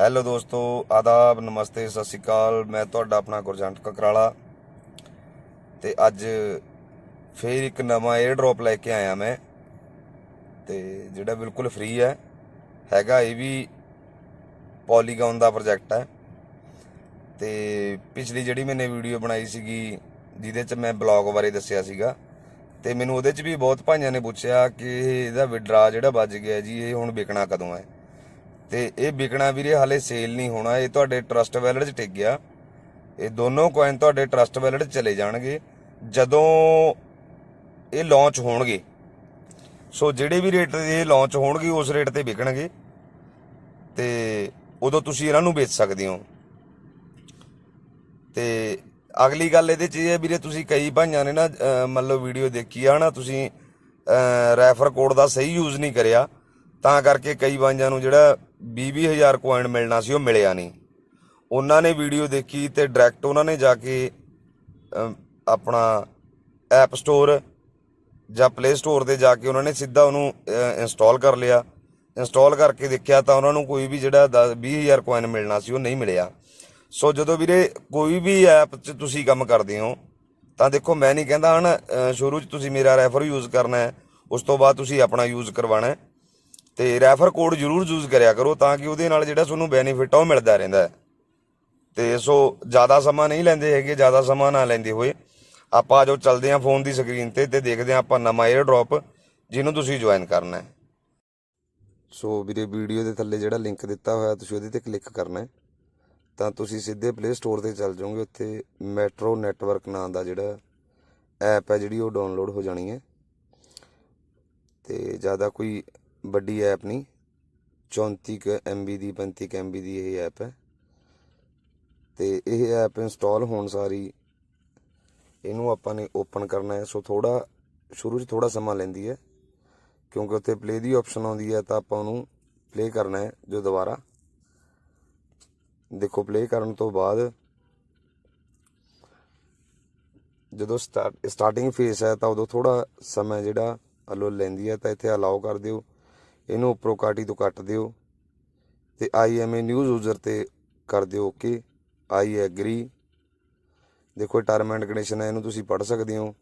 Hello ਦੋਸਤੋ, ਆਦਾਬ, ਨਮਸਤੇ, ਸਤਿ ਸ਼੍ਰੀ ਅਕਾਲ। ਮੈਂ ਤੁਹਾਡਾ ਆਪਣਾ ਗੁਰਜੰਟ ਕਕਰਾਲਾ। ਤੇ ਅੱਜ ਫੇਰ ਇੱਕ ਨਵਾਂ 에ਅਰ ਡ੍ਰੌਪ ਲੈ ਕੇ ਆਇਆ ਮੈਂ। ਤੇ ਜਿਹੜਾ ਬਿਲਕੁਲ ਫ੍ਰੀ ਹੈ, ਹੈਗਾ ਇਹ ਵੀ ਪੋਲੀਗਨ ਦਾ ਪ੍ਰੋਜੈਕਟ ਹੈ। ਤੇ ਪਿਛਲੀ ਜਿਹੜੀ ਮੈਨੇ ਵੀਡੀਓ ਬਣਾਈ ਸੀਗੀ, ਜਿਹਦੇ ਚ ਮੈਂ ਬਲੌਗ ਬਾਰੇ ਦੱਸਿਆ ਸੀਗਾ। ਤੇ ਮੈਨੂੰ ਉਹਦੇ ਚ ਵੀ ਬਹੁਤ ਭਾਈਆਂ ਨੇ ਪੁੱਛਿਆ ਕਿ ਇਹਦਾ ਵਿਡਰਾ ਜਿਹੜਾ ਵੱਜ ਗਿਆ ਜੀ, ਇਹ ਹੁਣ ਵਿਕਣਾ ਕਦੋਂ ਹੈ? ਤੇ ਇਹ ਵਿਕਣਾ ਵੀਰੇ ਹਾਲੇ ਸੇਲ ਨਹੀਂ ਹੋਣਾ ਇਹ ਤੁਹਾਡੇ ਟਰਸਟ ਵੈਲਟ 'ਚ ਟਿਕ ਗਿਆ। ਇਹ ਦੋਨੋਂ ਕੋਇਨ ਤੁਹਾਡੇ ਟਰਸਟ ਵੈਲਟ 'ਚ ਚਲੇ ਜਾਣਗੇ ਜਦੋਂ ਇਹ ਲਾਂਚ ਹੋਣਗੇ। ਸੋ ਜਿਹੜੇ ਵੀ ਰੇਟ ਤੇ ਇਹ ਲਾਂਚ ਹੋਣਗੇ ਉਸ ਰੇਟ ਤੇ ਵਿਕਣਗੇ। ਤੇ ਉਦੋਂ ਤੁਸੀਂ ਇਹਨਾਂ ਨੂੰ ਵੇਚ ਸਕਦੇ ਹੋ। ਤੇ ਅਗਲੀ ਗੱਲ ਇਹਦੇ ਚ ਇਹ ਹੈ ਵੀਰੇ ਤੁਸੀਂ ਕਈ ਭਾਈਆਂ ਨੇ ਨਾ ਅਹ, ਮੰਨ ਲਓ ਵੀਡੀਓ ਦੇਖੀ ਆ ਨਾ ਤੁਸੀਂ ਰੈਫਰ ਕੋਡ ਦਾ ਸਹੀ ਯੂਜ਼ ਨਹੀਂ ਕਰਿਆ। ਤਾਂ ਕਰਕੇ ਕਈ ਭਾਈਆਂ ਨੂੰ ਜਿਹੜਾ 20000 ਕੁਆਇਨ ਮਿਲਣਾ ਸੀ, ਉਹ ਮਿਲਿਆ ਨਹੀਂ। ਉਹਨਾਂ ਨੇ ਵੀਡੀਓ ਦੇਖੀ ਤੇ ਡਾਇਰੈਕਟ ਉਹਨਾਂ ਨੇ ਜਾ ਕੇ ਆਪਣਾ ਐਪ ਸਟੋਰ ਜਾਂ ਪਲੇ ਸਟੋਰ ਤੇ ਜਾ ਕੇ ਉਹਨਾਂ ਨੇ ਸਿੱਧਾ ਉਹਨੂੰ ਇੰਸਟਾਲ ਕਰ ਲਿਆ। ਇੰਸਟਾਲ ਕਰਕੇ ਦੇਖਿਆ ਤਾਂ ਉਹਨਾਂ ਨੂੰ ਕੋਈ ਵੀ ਜਿਹੜਾ 10 20000 ਕੁਆਇਨ ਮਿਲਣਾ ਸੀ, ਉਹ ਨਹੀਂ ਮਿਲਿਆ। ਸੋ ਜਦੋਂ ਵੀਰੇ ਕੋਈ ਵੀ ਐਪ 'ਚ ਤੁਸੀਂ ਕੰਮ ਕਰਦੇ ਹੋ, ਤਾਂ ਦੇਖੋ ਮੈਂ ਨਹੀਂ ਕਹਿੰਦਾ ਹਨ ਅਹ ਸ਼ੁਰੂ 'ਚ ਤੁਸੀਂ ਮੇਰਾ ਰੈਫਰ ਯੂਜ਼ ਕਰਨਾ ਹੈ, ਉਸ ਤੋਂ ਬਾਅਦ ਤੁਸੀਂ ਆਪਣਾ ਯੂਜ਼ ਕਰਵਾਉਣਾ ਹੈ। ਤੇ ਰੈਫਰ ਕੋਡ ਜ਼ਰੂਰ ਯੂਜ਼ ਕਰਿਆ ਕਰੋ ਤਾਂ ਕਿ ਉਹਦੇ ਨਾਲ ਜਿਹੜਾ ਤੁਹਾਨੂੰ ਬੈਨੀਫਿਟ ਆ ਉਹ ਮਿਲਦਾ ਰਹਿੰਦਾ ਹੈ। ਤੇ ਸੋ ਜ਼ਿਆਦਾ ਸਮਾਂ ਨਹੀਂ ਲੈਂਦੇ ਹੈਗੇ, ਜ਼ਿਆਦਾ ਸਮਾਂ ਨਾ ਲੈਂਦੇ ਹੋਏ ਆਪਾਂ ਜੋ ਚੱਲਦੇ ਹਾਂ ਫੋਨ ਦੀ ਸਕਰੀਨ ਤੇ ਤੇ ਦੇਖਦੇ ਹਾਂ ਆਪਾਂ ਨਵਾਂ 에ਅਰ ਡ੍ਰੌਪ ਜਿਹਨੂੰ ਤੁਸੀਂ ਜੁਆਇਨ ਕਰਨਾ ਹੈ। ਸੋ ਵੀਰੇ ਵੀਡੀਓ ਦੇ ਥੱਲੇ ਜਿਹੜਾ ਲਿੰਕ ਦਿੱਤਾ ਹੋਇਆ, ਤੁਸੀਂ ਉਹਦੇ ਤੇ ਕਲਿੱਕ ਕਰਨਾ ਹੈ। ਤਾਂ ਤੁਸੀਂ ਸਿੱਧੇ ਪਲੇ ਸਟੋਰ ਤੇ ਚੱਲ ਜਾਓਗੇ, ਉੱਥੇ ਮੈਟਰੋ ਨੈਟਵਰਕ ਨਾਂ ਦਾ ਜਿਹੜਾ ਐਪ ਹੈ ਜਿਹੜੀ ਉਹ ਡਾਊਨਲੋਡ ਹੋ ਜਾਣੀ ਹੈ। ਤੇ ਜ਼ਿਆਦਾ ਕੋਈ ਵੱਡੀ ਐਪ ਨਹੀਂ 34 ਕੁ MB ਦੀ 35 ਕੁ MB ਦੀ ਇਹ ਐਪ ਹੈ। ਤੇ ਇਹ ਐਪ ਇੰਸਟਾਲ ਹੋਣ ਸਾਰੀ, ਇਹਨੂੰ ਆਪਾਂ ਨੇ ਓਪਨ ਕਰਨਾ ਹੈ। ਸੋ ਥੋੜਾ ਸ਼ੁਰੂ 'ਚ ਥੋੜਾ ਸਮਾਂ ਲੈਂਦੀ ਹੈ। ਕਿਉਂਕਿ ਉੱਥੇ ਪਲੇ ਦੀ ਆਪਸ਼ਨ ਆਉਂਦੀ ਹੈ, ਤਾਂ ਆਪਾਂ ਉਹਨੂੰ ਪਲੇ ਕਰਨਾ ਹੈ, ਜੋ ਦੁਬਾਰਾ। ਦੇਖੋ ਪਲੇ ਕਰਨ ਤੋਂ ਬਾਅਦ ਜਦੋਂ ਸਟਾਰਟ ਸਟਾਰਟਿੰਗ ਫੇਸ ਹੈ, ਤਾਂ ਉਦੋਂ ਥੋੜਾ ਸਮਾਂ ਜਿਹੜਾ ਅਲੋ ਲੈਂਦੀ ਹੈ, ਤਾਂ ਇੱਥੇ ਅਲਾਉ ਕਰ ਦਿਓ। ਇਹਨੂੰ ਉੱਪਰੋਂ ਕਾਟੀ ਤੋਂ ਕੱਟ ਦਿਓ ਤੇ I am a new user ਤੇ ਕਰ ਦਿਓ ਓਕੇ। ਆਈ ਐਗਰੀ ਦੇਖੋ ਟਰਮ ਐਂਡ ਕੰਡੀਸ਼ਨ ਹੈ, ਇਹਨੂੰ ਤੁਸੀਂ ਪੜ੍ਹ ਸਕਦੇ ਹੋ।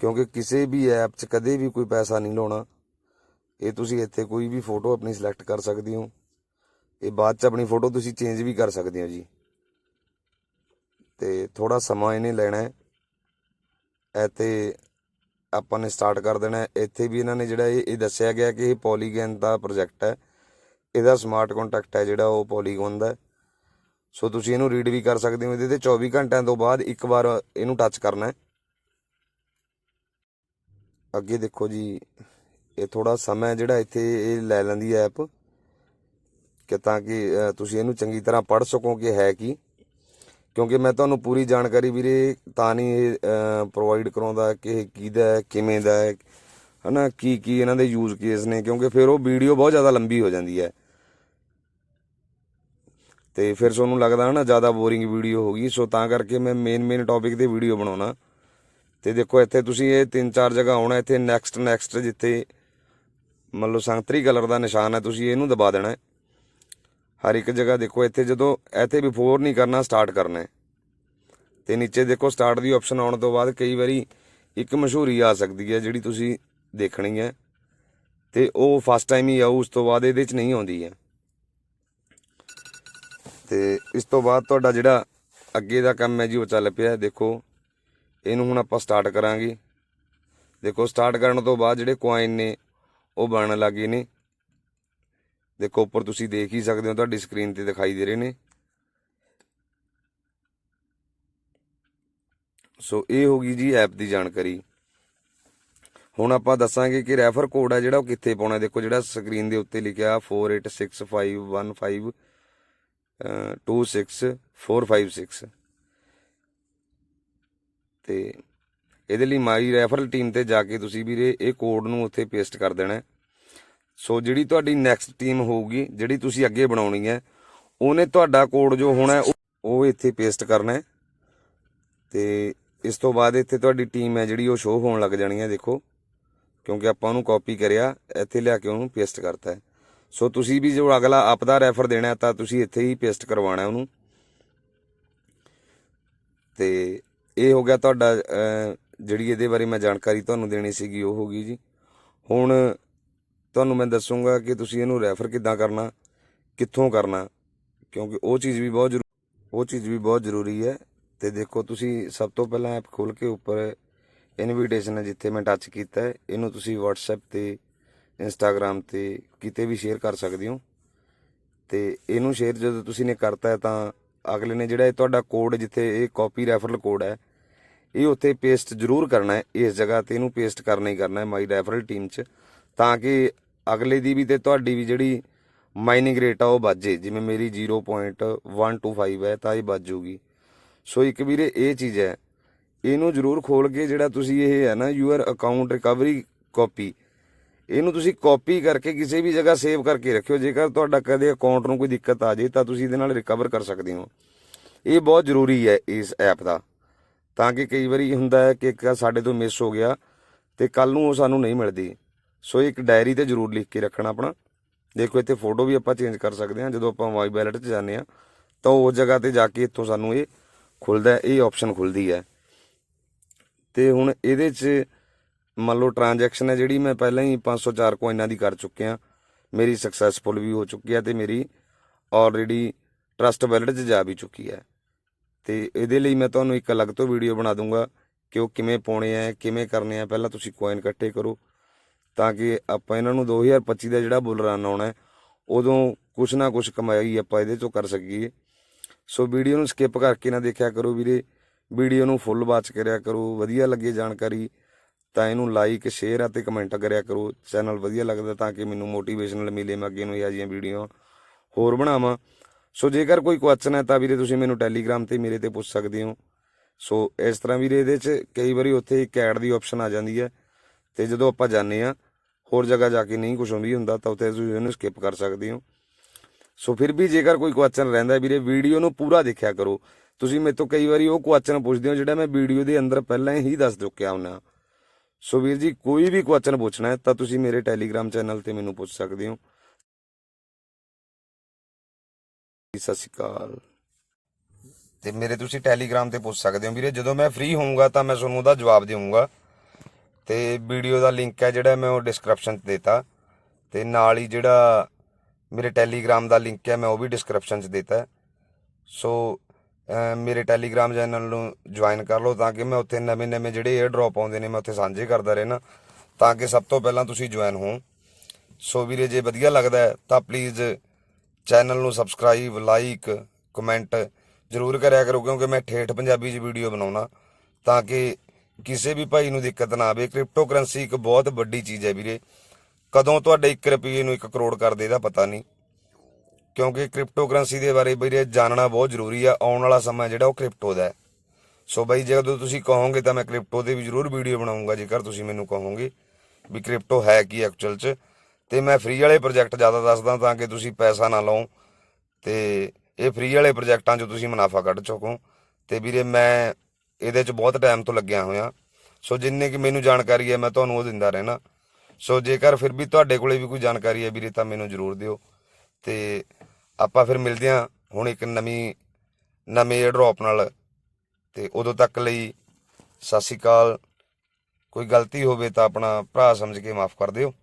ਕਿਉਂਕਿ ਕਿਸੇ ਵੀ ਐਪ 'ਚ ਕਦੇ ਵੀ ਕੋਈ ਪੈਸਾ ਨਹੀਂ ਲਾਉਣਾ। ਇਹ ਤੁਸੀਂ ਇੱਥੇ ਕੋਈ ਵੀ ਫੋਟੋ ਆਪਣੀ ਸਿਲੈਕਟ ਕਰ ਸਕਦੇ ਹੋ। ਇਹ ਬਾਅਦ 'ਚ ਆਪਣੀ ਫੋਟੋ ਤੁਸੀਂ ਚੇਂਜ ਵੀ ਕਰ ਸਕਦੇ ਹੋ ਜੀ। ਤੇ ਥੋੜਾ ਸਮਾਂ ਇਹਨੇ ਲੈਣਾ ਹੈ। ਇੱਥੇ ਆਪਾਂ ਨੇ ਸਟਾਰਟ ਕਰ ਦੇਣਾ ਇੱਥੇ ਵੀ ਇਹਨਾਂ ਨੇ ਜਿਹੜਾ ਇਹ ਇਹ ਦੱਸਿਆ ਗਿਆ ਕਿ ਇਹ ਪੋਲੀਗਨ ਦਾ ਪ੍ਰੋਜੈਕਟ ਹੈ। ਇਹਦਾ ਸਮਾਰਟ ਕੰਟੈਕਟ ਹੈ ਜਿਹੜਾ ਉਹ ਪੋਲੀਗਨ ਦਾ ਸੋ ਤੁਸੀਂ ਇਹਨੂੰ ਰੀਡ ਵੀ ਕਰ ਸਕਦੇ ਹੋ। ਇਹਦੇ ਤੇ 24 ਘੰਟਿਆਂ ਤੋਂ ਬਾਅਦ ਇੱਕ ਵਾਰ ਇਹਨੂੰ ਟੱਚ ਕਰਨਾ ਹੈ। ਅੱਗੇ ਦੇਖੋ ਜੀ, ਇਹ ਥੋੜਾ ਸਮਾਂ ਜਿਹੜਾ ਇੱਥੇ ਇਹ ਲੈ ਲੈਂਦੀ ਹੈ ਐਪ ਕਿ ਤਾਂ ਕਿ ਤੁਸੀਂ ਇਹਨੂੰ ਚੰਗੀ ਤਰ੍ਹਾਂ ਪੜ੍ਹ ਸਕੋ ਕਿ ਹੈ ਕੀ। ਕਿਉਂਕਿ ਮੈਂ ਤੁਹਾਨੂੰ ਪੂਰੀ ਜਾਣਕਾਰੀ ਵੀਰੇ ਤਾਂ ਨਹੀਂ ਇਹ ਪ੍ਰੋਵਾਈਡ ਕਰਾਉਂਦਾ ਕਿ ਇਹ ਕਿਹਦਾ ਕਿਵੇਂ ਦਾ ਹੈ, ਹਨਾ, ਕੀ ਕੀ ਇਹਨਾਂ ਦੇ ਯੂਜ਼ ਕੇਸ ਨੇ, ਕਿਉਂਕਿ ਫਿਰ ਉਹ ਵੀਡੀਓ ਬਹੁਤ ਜ਼ਿਆਦਾ ਲੰਬੀ ਹੋ ਜਾਂਦੀ ਹੈ। ਤੇ ਫਿਰ ਤੁਹਾਨੂੰ ਲੱਗਦਾ ਹੈ ਨਾ ਜ਼ਿਆਦਾ ਬੋਰਿੰਗ ਵੀਡੀਓ ਹੋ ਗਈ, ਸੋ ਤਾਂ ਕਰਕੇ ਮੈਂ ਮੇਨ ਮੇਨ ਟੌਪਿਕ ਤੇ ਵੀਡੀਓ ਬਣਾਉਣਾ। ਤੇ ਦੇਖੋ, ਇੱਥੇ ਤੁਸੀਂ ਇਹ ਤਿੰਨ ਚਾਰ ਜਗ੍ਹਾ ਆਉਣਾ, ਇੱਥੇ ਨੈਕਸਟ ਨੈਕਸਟ ਜਿੱਥੇ ਮੰਨ ਲਓ ਸੰਤਰੀ ਕਲਰ ਦਾ ਨਿਸ਼ਾਨ ਹੈ, ਤੁਸੀਂ ਇਹਨੂੰ ਦਬਾ ਦੇਣਾ ਹਰ ਇੱਕ ਜਗ੍ਹਾ ਦੇਖੋ, ਇੱਥੇ ਜਦੋਂ ਇੱਥੇ ਬਿਫੋਰ ਨਹੀਂ ਕਰਨਾ ਸਟਾਰਟ ਕਰਨਾ ਹੈ। ਤੇ ਨੀਚੇ ਦੇਖੋ ਸਟਾਰਟ ਦੀ ਆਪਸ਼ਨ ਆਉਣ ਤੋਂ ਬਾਅਦ ਕਈ ਵਾਰੀ ਇੱਕ ਮਸ਼ਹੂਰੀ ਆ ਸਕਦੀ ਹੈ ਜਿਹੜੀ ਤੁਸੀਂ ਦੇਖਣੀ ਹੈ। ਤੇ ਉਹ ਫਸਟ ਟਾਈਮ ਹੀ ਆਉ ਉਸ ਤੋਂ ਬਾਅਦ ਇਹਦੇ 'ਚ ਨਹੀਂ ਆਉਂਦੀ ਹੈ। ਤੇ ਇਸ ਤੋਂ ਬਾਅਦ ਤੁਹਾਡਾ ਜਿਹੜਾ ਅੱਗੇ ਦਾ ਕੰਮ ਹੈ ਜੀ, ਉਹ ਚੱਲ ਪਿਆ ਦੇਖੋ, ਇਹਨੂੰ ਹੁਣ ਆਪਾਂ ਸਟਾਰਟ ਕਰਾਂਗੇ। ਦੇਖੋ ਸਟਾਰਟ ਕਰਨ ਤੋਂ ਬਾਅਦ ਜਿਹੜੇ ਕੁਆਇਨ ਨੇ, ਉਹ ਬਣਨ ਲੱਗੇ ਨੇ। ਦੇਖੋ, ਉੱਪਰ ਤੁਸੀਂ ਦੇਖ ਹੀ ਸਕਦੇ ਹੋ, ਤੁਹਾਡੀ ਸਕਰੀਨ ਤੇ ਦਿਖਾਈ ਦੇ ਰਹੇ ਨੇ। ਸੋ ਇਹ ਹੋ ਗਈ ਜੀ ਐਪ ਦੀ ਜਾਣਕਾਰੀ। ਹੁਣ ਆਪਾਂ ਦੱਸਾਂਗੇ ਕਿ ਰੈਫਰ ਕੋਡ ਹੈ ਜਿਹੜਾ, ਉਹ ਕਿੱਥੇ ਪਾਉਣਾ ਦੇਖੋ, ਜਿਹੜਾ ਸਕਰੀਨ ਦੇ ਉੱਤੇ ਲਿਖਿਆ 486515 ਅਹ 26456 ਤੇ ਇਹਦੇ ਲਈ ਮਾਈ ਰੈਫਰਲ ਟੀਮ ਤੇ ਜਾ ਕੇ ਤੁਸੀਂ ਵੀਰੇ ਇਹ ਕੋਡ ਨੂੰ ਉੱਥੇ ਪੇਸਟ ਕਰ ਦੇਣਾ ਸੋ ਜਿਹੜੀ ਤੁਹਾਡੀ ਨੈਕਸਟ ਟੀਮ ਹੋਊਗੀ, ਜਿਹੜੀ ਤੁਸੀਂ ਅੱਗੇ ਬਣਾਉਣੀ ਹੈ, ਉਹਨੇ ਤੁਹਾਡਾ ਕੋਡ ਜੋ ਹੋਣਾ ਉਹ ਉਹ ਇੱਥੇ ਪੇਸਟ ਕਰਨਾ ਹੈ। ਤੇ ਇਸ ਤੋਂ ਬਾਅਦ ਇੱਥੇ ਤੁਹਾਡੀ ਟੀਮ ਹੈ ਜਿਹੜੀ ਉਹ ਸ਼ੋਅ ਹੋਣ ਲੱਗ ਜਾਣੀ ਹੈ, ਦੇਖੋ। ਕਿਉਂਕਿ ਆਪਾਂ ਉਹਨੂੰ ਕਾਪੀ ਕਰਿਆ, ਇੱਥੇ ਲਿਆ ਕੇ ਉਹਨੂੰ ਪੇਸਟ ਕਰਤਾ ਹੈ। ਸੋ ਤੁਸੀਂ ਵੀ ਜੋ ਅਗਲਾ ਆਪ ਦਾ ਰੈਫਰ ਦੇਣਾ ਤਾਂ ਤੁਸੀਂ ਇੱਥੇ ਹੀ ਪੇਸਟ ਕਰਵਾਉਣਾ ਉਹਨੂੰ। ਤੇ ਇਹ ਹੋ ਗਿਆ ਤੁਹਾਡਾ ਜਿਹੜੀ ਇਹਦੇ ਬਾਰੇ ਮੈਂ ਜਾਣਕਾਰੀ ਤੁਹਾਨੂੰ ਦੇਣੀ ਸੀਗੀ, ਉਹ ਹੋ ਗਈ ਜੀ। ਹੁਣ ਤੁਹਾਨੂੰ ਮੈਂ ਦੱਸੂਗਾ ਕਿ ਤੁਸੀਂ ਇਹਨੂੰ ਰੈਫਰ ਕਿੱਦਾਂ ਕਰਨਾ, ਕਿੱਥੋਂ ਕਰਨਾ, ਕਿਉਂਕਿ ਉਹ ਚੀਜ਼ ਵੀ ਬਹੁਤ ਜ਼ਰੂ ਉਹ ਚੀਜ਼ ਵੀ ਬਹੁਤ ਜ਼ਰੂਰੀ ਹੈ। ਤੇ ਦੇਖੋ, ਤੁਸੀਂ ਸਭ ਤੋਂ ਪਹਿਲਾਂ ਐਪ ਖੋਲ ਕੇ ਉੱਪਰ ਇਨਵੀਟੇਸ਼ਨ ਹੈ ਜਿੱਥੇ ਮੈਂ ਟੱਚ ਕੀਤਾ ਹੈ, ਇਹਨੂੰ ਤੁਸੀਂ WhatsApp ਤੇ, Instagram ਤੇ ਕਿਤੇ ਵੀ ਸ਼ੇਅਰ ਕਰ ਸਕਦੇ ਹੋ। ਤੇ ਇਹਨੂੰ ਸ਼ੇਅਰ ਜਦੋਂ ਤੁਸੀਂ ਨੇ ਕਰਤਾ ਹੈ ਤਾਂ ਅਗਲੇ ਨੇ ਜਿਹੜਾ ਇਹ ਤੁਹਾਡਾ ਕੋਡ ਜਿੱਥੇ ਇਹ ਕਾਪੀ ਰੈਫਰਲ ਕੋਡ ਹੈ, ਇਹ ਉੱਥੇ ਪੇਸਟ ਜ਼ਰੂਰ ਕਰਨਾ ਹੈ, ਇਸ ਜਗ੍ਹਾ ਤੇ ਇਹਨੂੰ ਪੇਸਟ ਕਰਨਾ ਹੀ ਕਰਨਾ ਹੈ ਮਾਈ ਰੈਫਰਲ ਟੀਮ 'ਚ। ਤਾਂ ਕਿ ਅਗਲੇ ਦੀ ਵੀ ਤੇ ਤੁਹਾਡੀ ਵੀ ਜਿਹੜੀ ਮਾਈਨਿੰਗ ਰੇਟ ਆ ਉਹ ਵੱਜੇ ਜਿਵੇਂ ਮੇਰੀ 0.125 ਹੈ, ਤਾਂ ਇਹ ਵੱਜ ਜਾਊਗੀ। ਸੋ ਇੱਕ ਵੀਰੇ, ਇਹ ਚੀਜ਼ ਹੈ, ਇਹਨੂੰ ਜ਼ਰੂਰ ਖੋਲ ਕੇ ਜਿਹੜਾ ਤੁਸੀਂ ਇਹ ਹੈ ਨਾ ਯੂਅਰ ਅਕਾਊਂਟ ਰਿਕਵਰੀ ਕਾਪੀ ਇਹਨੂੰ ਤੁਸੀਂ ਕਾਪੀ ਕਰਕੇ ਕਿਸੇ ਵੀ ਜਗ੍ਹਾ ਸੇਵ ਕਰਕੇ ਰੱਖਿਓ। ਜੇਕਰ ਤੁਹਾਡਾ ਕਦੇ ਅਕਾਊਂਟ ਨੂੰ ਕੋਈ ਦਿੱਕਤ ਆ ਜੇ, ਤਾਂ ਤੁਸੀਂ ਇਹਦੇ ਨਾਲ ਰਿਕਵਰ ਕਰ ਸਕਦੇ ਹੋ। ਇਹ ਬਹੁਤ ਜ਼ਰੂਰੀ ਹੈ ਇਸ ਐਪ ਦਾ। ਤਾਂ ਕਿ ਕਈ ਵਾਰੀ ਹੁੰਦਾ ਹੈ ਕਿ ਇੱਕ ਸਾਡੇ ਤੋਂ ਮਿਸ ਹੋ ਗਿਆ ਤੇ ਕੱਲ ਨੂੰ ਉਹ ਸਾਨੂੰ ਨਹੀਂ ਮਿਲਦੀ। ਸੋ ਇੱਕ ਡਾਇਰੀ ਤੇ ਜ਼ਰੂਰ ਲਿਖ ਕੇ ਰੱਖਣਾ ਆਪਣਾ। ਦੇਖੋ, ਇੱਥੇ ਫੋਟੋ ਵੀ ਆਪਾਂ ਚੇਂਜ ਕਰ ਸਕਦੇ ਹਾਂ। ਜਦੋਂ ਆਪਾਂ ਮਾਈ ਵੈਲਟ 'ਚ ਜਾਂਦੇ ਹਾਂ, ਤਾਂ ਉਸ ਜਗ੍ਹਾ ਤੇ ਜਾ ਕੇ ਇੱਥੋਂ ਸਾਨੂੰ ਇਹ ਖੁੱਲਦਾ ਇਹ ਆਪਸ਼ਨ ਖੁੱਲਦੀ ਹੈ। ਤੇ ਹੁਣ ਇਹਦੇ 'ਚ ਮੰਨ ਲਓ ਟ੍ਰਾਂਜੈਕਸ਼ਨ ਹੈ ਜਿਹੜੀ ਮੈਂ ਪਹਿਲਾਂ ਹੀ 504 ਕੋਇਨਾਂ ਦੀ ਕਰ ਚੁੱਕਿਆ ਮੇਰੀ ਸਕਸੈਸਫੁਲ ਵੀ ਹੋ ਚੁੱਕੀ ਹੈ ਤੇ ਮੇਰੀ ਆਲਰੇਡੀ ਟਰਸਟ ਵੈਲਟ 'ਚ ਜਾ ਵੀ ਚੁੱਕੀ ਹੈ। ਤੇ ਇਹਦੇ ਲਈ ਮੈਂ ਤੁਹਾਨੂੰ ਇੱਕ ਅਲੱਗ ਤੋਂ ਵੀਡੀਓ ਬਣਾ ਦੂੰਗਾ ਕਿ ਉਹ ਕਿਵੇਂ ਪਾਉਣੇ ਆ, ਕਿਵੇਂ ਕਰਨੇ ਆ। ਪਹਿਲਾਂ ਤੁਸੀਂ ਕੋਇਨ ਇਕੱਠੇ ਕਰੋ। ਤਾਂ ਕਿ ਆਪਾਂ ਇਹਨਾਂ ਨੂੰ 2025 ਦਾ ਜਿਹੜਾ ਬੁੱਲ ਰਨ ਆਉਣਾ ਉਦੋਂ ਕੁਛ ਨਾ ਕੁਛ ਕਮਾਈ ਆਪਾਂ ਇਹਦੇ ਤੋਂ ਕਰ ਸਕੀਏ। ਸੋ ਵੀਡੀਓ ਨੂੰ ਸਕਿਪ ਕਰਕੇ ਨਾ ਦੇਖਿਆ ਕਰੋ ਵੀਰੇ। ਵੀਡੀਓ ਨੂੰ ਫੁੱਲ ਵਾਚ ਕਰਿਆ ਕਰੋ, ਵਧੀਆ ਲੱਗੇ ਜਾਣਕਾਰੀ, ਤਾਂ ਇਹਨੂੰ ਲਾਈਕ ਸ਼ੇਅਰ ਅਤੇ ਕਮੈਂਟ ਕਰਿਆ ਕਰੋ। ਚੈਨਲ ਵਧੀਆ ਲੱਗਦਾ ਤਾਂ ਕਿ ਮੈਨੂੰ ਮੋਟੀਵੇਸ਼ਨਲ ਮਿਲੇ ਮੈਂ ਅੱਗੇ ਨੂੰ ਇਹੋ ਜਿਹੀਆਂ ਵੀਡੀਓ ਹੋਰ ਬਣਾਵਾਂ। ਸੋ ਜੇਕਰ ਕੋਈ ਕੁਐਸਚਨ ਹੈ ਤਾਂ ਵੀਰੇ ਤੁਸੀਂ ਮੈਨੂੰ ਟੈਲੀਗ੍ਰਾਮ ਤੇ ਮੇਰੇ ਤੇ ਪੁੱਛ ਸਕਦੇ ਹੋ। ਸੋ ਇਸ ਤਰ੍ਹਾਂ ਵੀਰੇ ਇਹਦੇ 'ਚ ਕਈ ਵਾਰੀ ਉੱਥੇ ਇੱਕ ਐਡ ਦੀ ਆਪਸ਼ਨ ਆ ਜਾਂਦੀ ਹੈ, ਤੇ ਜਦੋਂ ਆਪਾਂ ਜਾਂਦੇ ਆ ਹੋਰ ਜਗ੍ਹਾ ਜਾ ਕੇ ਨਹੀਂ ਕੁਝ ਹੁੰਦੀ ਹੁੰਦਾ, ਤਾਂ ਉੱਥੇ ਤੁਸੀਂ ਇਹਨੂੰ ਸਕਿਪ ਕਰ ਸਕਦੇ ਹੋ। ਸੋ ਫਿਰ ਵੀ ਜੇਕਰ ਕੋਈ ਕੁਐਸਚਨ ਰਹਿੰਦਾ ਵੀਰੇ ਵੀਡੀਓ ਨੂੰ ਪੂਰਾ ਦੇਖਿਆ ਕਰੋ। ਤੁਸੀਂ ਮੇਰੇ ਤੋਂ ਕਈ ਵਾਰੀ ਉਹ ਕੁਐਸਚਨ ਪੁੱਛਦੇ ਹੋ ਜਿਹੜਾ ਮੈਂ ਵੀਡੀਓ ਦੇ ਅੰਦਰ ਪਹਿਲਾਂ ਹੀ ਦੱਸ ਚੁੱਕਿਆ ਹੁੰਨਾ ਸੋ ਵੀਰ ਜੀ, ਕੋਈ ਵੀ ਕੁਐਸਚਨ ਪੁੱਛਣਾ ਹੈ, ਤਾਂ ਤੁਸੀਂ ਮੇਰੇ ਟੈਲੀਗ੍ਰਾਮ ਚੈਨਲ ਤੇ ਮੈਨੂੰ ਪੁੱਛ ਸਕਦੇ ਹੋ। ਸਤਿ ਸ਼੍ਰੀ ਅਕਾਲ। ਤੇ ਮੇਰੇ ਤੁਸੀਂ ਟੈਲੀਗ੍ਰਾਮ ਤੇ ਪੁੱਛ ਸਕਦੇ ਹੋ। ਵੀਰੇ, ਜਦੋਂ ਮੈਂ ਫ੍ਰੀ ਹੋਊਂਗਾ, ਤਾਂ ਮੈਂ ਤੁਹਾਨੂੰ ਉਹਦਾ ਜਵਾਬ ਦੇਵਾਂਗਾ ਤੇ ਵੀਡੀਓ ਦਾ ਲਿੰਕ ਹੈ ਜਿਹੜਾ ਮੈਂ ਉਹ ਡਿਸਕ੍ਰਿਪਸ਼ਨ 'ਚ ਦੇਤਾ। ਤੇ ਨਾਲ ਹੀ ਜਿਹੜਾ ਮੇਰੇ ਟੈਲੀਗ੍ਰਾਮ ਦਾ ਲਿੰਕ ਹੈ, ਮੈਂ ਉਹ ਵੀ ਡਿਸਕ੍ਰਿਪਸ਼ਨ 'ਚ ਦੇਤਾ ਸੋ ਮੇਰੇ ਟੈਲੀਗ੍ਰਾਮ ਚੈਨਲ ਨੂੰ ਜੁਆਇਨ ਕਰ ਲਓ ਤਾਂ ਕਿ ਮੈਂ ਉੱਥੇ ਨਵੇਂ-ਨਵੇਂ ਜਿਹੜੇ 에ਅਰ ਡ੍ਰੌਪ ਆਉਂਦੇ ਨੇ, ਮੈਂ ਉੱਥੇ ਸਾਂਝੇ ਕਰਦਾ ਰਹਿਣਾ, ਤਾਂ ਕਿ ਸਭ ਤੋਂ ਪਹਿਲਾਂ ਤੁਸੀਂ ਜੁਆਇਨ ਹੋ ਸੋ ਵੀਰੇ, ਜੇ ਵਧੀਆ ਲੱਗਦਾ ਤਾਂ ਪਲੀਜ਼ ਚੈਨਲ ਨੂੰ ਸਬਸਕ੍ਰਾਈਬ ਲਾਈਕ ਕਮੈਂਟ ਜ਼ਰੂਰ ਕਰਿਆ ਕਰੋ, ਕਿਉਂਕਿ ਮੈਂ ਠੇਠ ਪੰਜਾਬੀ 'ਚ ਵੀਡੀਓ ਬਣਾਉਣਾ, ਤਾਂ ਕਿ ਕਿਸੇ ਵੀ ਭਾਈ ਨੂੰ ਦਿੱਕਤ ਨਾ ਆਵੇ ਕ੍ਰਿਪਟੋ ਕਰੰਸੀ ਇੱਕ ਬਹੁਤ ਵੱਡੀ ਚੀਜ਼ ਹੈ ਵੀਰੇ। ਕਦੋਂ ਤੁਹਾਡੇ 1 ਰੁਪਏ ਨੂੰ 1 ਕਰੋੜ ਕਰ ਦੇ ਇਹਦਾ ਪਤਾ ਨਹੀਂ। ਕਿਉਂਕਿ ਕ੍ਰਿਪਟੋ ਕਰੰਸੀ ਦੇ ਬਾਰੇ ਵੀਰੇ ਜਾਣਨਾ ਬਹੁਤ ਜ਼ਰੂਰੀ ਆ, ਆਉਣ ਵਾਲਾ ਸਮਾਂ ਜਿਹੜਾ ਉਹ ਕ੍ਰਿਪਟੋ ਦਾ ਹੈ। ਸੋ ਬਈ, ਜਦੋਂ ਤੁਸੀਂ ਕਹੋਗੇ ਤਾਂ ਮੈਂ ਕ੍ਰਿਪਟੋ ਤੇ ਵੀ ਜ਼ਰੂਰ ਵੀਡੀਓ ਬਣਾਉਂਗਾ, ਜੇਕਰ ਤੁਸੀਂ ਮੈਨੂੰ ਕਹੋਗੇ ਵੀ ਕ੍ਰਿਪਟੋ ਹੈ ਕੀ ਐਕਚੁਅਲ 'ਚ। ਤੇ ਮੈਂ ਫ੍ਰੀ ਵਾਲੇ ਪ੍ਰੋਜੈਕਟ ਜ਼ਿਆਦਾ ਦੱਸਦਾ ਤਾਂ ਕਿ ਤੁਸੀਂ ਪੈਸਾ ਨਾ ਲਾਓ। ਤੇ ਇਹ ਫ੍ਰੀ ਵਾਲੇ ਪ੍ਰੋਜੈਕਟਾਂ 'ਚ ਤੁਸੀਂ ਮੁਨਾਫਾ ਕੱਢ ਚੁੱਕੋ। ਤੇ ਵੀਰੇ, ਮੈਂ ਇਹਦੇ 'ਚ ਬਹੁਤ ਟਾਈਮ ਤੋਂ ਲੱਗਿਆ ਹੋਇਆ। ਸੋ ਜਿੰਨੇ ਕਿ ਮੈਨੂੰ ਜਾਣਕਾਰੀ ਹੈ, ਮੈਂ ਤੁਹਾਨੂੰ ਉਹ ਦਿੰਦਾ ਰਹਿਣਾ। ਸੋ ਜੇਕਰ ਫਿਰ ਵੀ ਤੁਹਾਡੇ ਕੋਲੇ ਵੀ ਕੋਈ ਜਾਣਕਾਰੀ ਹੈ ਵੀਰੇ, ਤਾਂ ਮੈਨੂੰ ਜ਼ਰੂਰ ਦਿਓ। ਤੇ ਆਪਾਂ ਫਿਰ ਮਿਲਦੇ ਹਾਂ ਹੁਣ ਇੱਕ ਨਵੀਂ, ਨਵੇਂ ਡ੍ਰੌਪ ਨਾਲ। ਤੇ ਉਦੋਂ ਤੱਕ ਲਈ ਸਤਿ ਸ਼੍ਰੀ ਅਕਾਲ। ਕੋਈ ਗਲਤੀ ਹੋਵੇ ਤਾਂ ਆਪਣਾ ਭਰਾ ਸਮਝ ਕੇ ਮਾਫ ਕਰ ਦਿਓ।